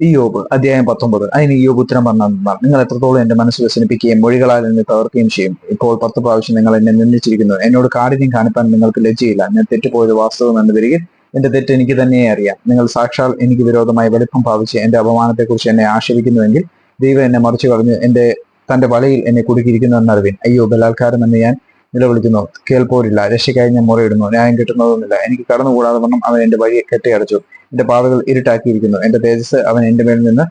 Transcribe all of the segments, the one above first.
ഇയോബ് അധ്യായം പത്തൊമ്പത്. അതിന് ഇയോബ് ഉത്തരം പറഞ്ഞാൽ നിങ്ങൾ എത്രത്തോളം എന്റെ മനസ്സ് വ്യസനിപ്പിക്കുകയും മൊഴികളാൽ എന്നെ തകർക്കുകയും ചെയ്യും? ഇപ്പോൾ പത്ത് പ്രാവശ്യം നിങ്ങൾ എന്നെ നിന്ദിച്ചിരിക്കുന്നു. എന്നോട് കാഠിന്യം കാണിപ്പാൻ നിങ്ങൾക്ക് ലജ്ജയില്ല. ഞാൻ തെറ്റുപോയത് വാസ്തവം എന്ന് വരിക എന്റെ തെറ്റ് എനിക്ക് തന്നെയേ അറിയാം. നിങ്ങൾ സാക്ഷാൽ എനിക്ക് വിരോധമായി വലിപ്പം ഭാവിച്ച് എന്റെ അപമാനത്തെക്കുറിച്ച് എന്നെ ആക്ഷേപിക്കുന്നുവെങ്കിൽ ദൈവം എന്നെ മറിച്ചു കളഞ്ഞ്. എന്റെ തന്റെ വലയിൽ എന്നെ കുടുക്കിയിരിക്കുന്നു എന്നറിവിൻ. അയ്യോ ബലാത്കാരം എന്ന് ഞാൻ നിലവിളിക്കുന്നു. കേൾപ്പോരില്ല. രക്ഷയ്ക്കായി ഞാൻ മുറയിടുന്നു ന്യായം കിട്ടുന്നതൊന്നുമില്ല. എനിക്ക് കടന്നുകൂടാതെ വണ്ണം അവൻ എന്റെ വഴി കെട്ടിയടച്ചു. എന്റെ പാതകൾ ഇരുട്ടാക്കിയിരിക്കുന്നു. എന്റെ തേജസ് അവൻ എന്റെ മേൽ നിന്ന്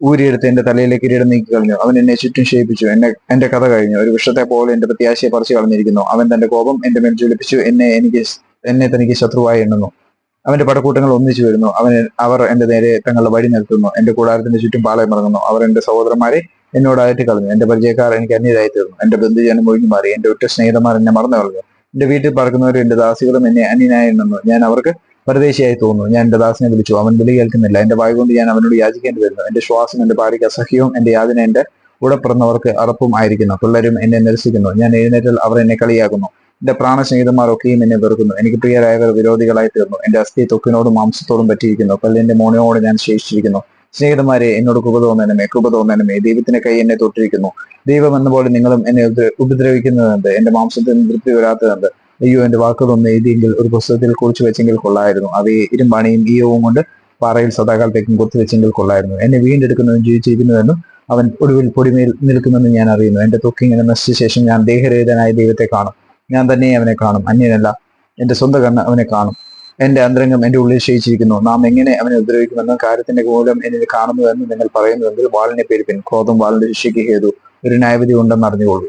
ഊരിയെടുത്ത് എന്റെ തലയിലേക്ക് ഇരിടം നീക്കി കളഞ്ഞു അവൻ എന്നെ ചുറ്റും ക്ഷയിപ്പിച്ചു. എന്നെ എന്റെ കഥ കഴിഞ്ഞു. ഒരു വിഷത്തെ പോലെ എന്റെ പ്രത്യാശയെ പറിച്ചു കളഞ്ഞിരിക്കുന്നു. അവൻ തന്റെ കോപം എന്റെ മേൽ ജ്വലിപ്പിച്ചു. എന്നെ എനിക്ക് എന്നെ തനിക്ക് ശത്രുവായി എണ്ണുന്നു. അവന്റെ പടക്കൂട്ടങ്ങൾ ഒന്നിച്ചു വരുന്നു. അവൻ അവർ എന്റെ നേരെ തങ്ങളുടെ വഴി നിർത്തുന്നു എന്റെ കൂടാരത്തിന്റെ ചുറ്റും പാളയം ഇറങ്ങുന്നു. അവർ എന്റെ സഹോദരന്മാരെ എന്നോട് അകറ്റി കളഞ്ഞു. എന്റെ പരിചയക്കാർ എനിക്ക് അന്യരായി തീർന്നു. എന്റെ ബന്ധുജനം ഒഴിഞ്ഞു മാറി. എന്റെ ഒറ്റ സ്നേഹിതന്മാർ എന്നെ മറന്നു കളഞ്ഞു. എന്റെ വീട്ടിൽ പറക്കുന്നവരും എന്റെ ദാസികളും എന്നെ അന്യനായി എണ്ണുന്നു ഞാൻ അവർക്ക് പരദേശിയായി തോന്നുന്നു. ഞാൻ എന്റെ ദാസിനെ വിളിച്ചു. അവൻ വിളി കേൾക്കുന്നില്ല. എന്റെ വായ കൊണ്ട് ഞാൻ അവനോട് യാചിക്കേണ്ടി വരുന്നു. എന്റെ ശ്വാസം എന്റെ ഭാര്യയ്ക്ക് അസഹ്യവും എന്റെ യാതന എന്റെ കൂടെ പിറന്നവർക്ക് അറപ്പും ആയിരിക്കുന്നു. പിള്ളേരും എന്നെ നിരസിക്കുന്നു. ഞാൻ എഴുന്നേറ്റാൽ അവർ എന്നെ കളിയാക്കുന്നു. എന്റെ പ്രാണസ്നേഹിതന്മാരൊക്കെയും എന്നെ വെറുക്കുന്നു. എനിക്ക് പ്രിയരായവർ വിരോധികളായി തീർന്നു. എന്റെ അസ്ഥി തൊക്കിനോടും മാംസത്തോടും പറ്റിയിരിക്കുന്നു. കല്ലിന്റെ മോണയോട് ഞാൻ ശേഷിച്ചിരിക്കുന്നു. സ്നേഹിതന്മാരെ എന്നോട് കൃപ തോന്നണമേ കൃപ തോന്നണമേ. ദൈവത്തിന്റെ കൈ എന്നെ തൊട്ടിരിക്കുന്നു. ദൈവം എന്ന പോലെ നിങ്ങളും എന്നെ ഉപദ്ര- ഉപദ്രവിക്കുന്നതെന്ത്? എന്റെ മാംസത്തിന് തൃപ്തി വരാത്തതെന്ത്? അയ്യോ എന്റെ വാക്കുകളൊന്നും എഴുതിയെങ്കിൽ ഒരു പുസ്തകത്തിൽ കുറിച്ചു വെച്ചെങ്കിൽ കൊള്ളായിരുന്നു. അവയെ ഇരുമ്പാണിയും ഈയവും കൊണ്ട് പാറയിൽ സദാകാലത്തേക്കും കുത്തിവെച്ചെങ്കിൽ കൊള്ളായിരുന്നു. എന്നെ വീണ്ടെടുക്കുന്നതും ജീവിച്ചിരിക്കുന്നുവെന്നും അവൻ ഒടുവിൽ പൊടിമേൽ നിൽക്കുമെന്ന് ഞാൻ അറിയുന്നു. എന്റെ തൊക്കിങ്ങനെ നശിച്ച ശേഷം ഞാൻ ദേഹരഹിതനായ ദൈവത്തെ കാണും. ഞാൻ തന്നെ അവനെ കാണും. അന്യനല്ല എന്റെ സ്വന്തം കണ്ണ് അവനെ കാണും. എന്റെ അന്തരംഗം എന്റെ ഉള്ളിൽ ശയിച്ചിരിക്കുന്നു നാം എങ്ങനെ അവനെ ഉപദ്രവിക്കുമെന്ന കാര്യത്തിന്റെ മൂലം എന്നിൽ കാണുന്നുവെന്ന് നിങ്ങൾ പറയുന്നുവെങ്കിൽ വാളിനെ പേരിപ്പിൻ ക്രോധം വാളിന്റെ ശിക്ഷയ്ക്ക് ഹേതു. ഒരു ന്യായവിധി ഉണ്ടെന്ന് അറിഞ്ഞുകൊള്ളൂ.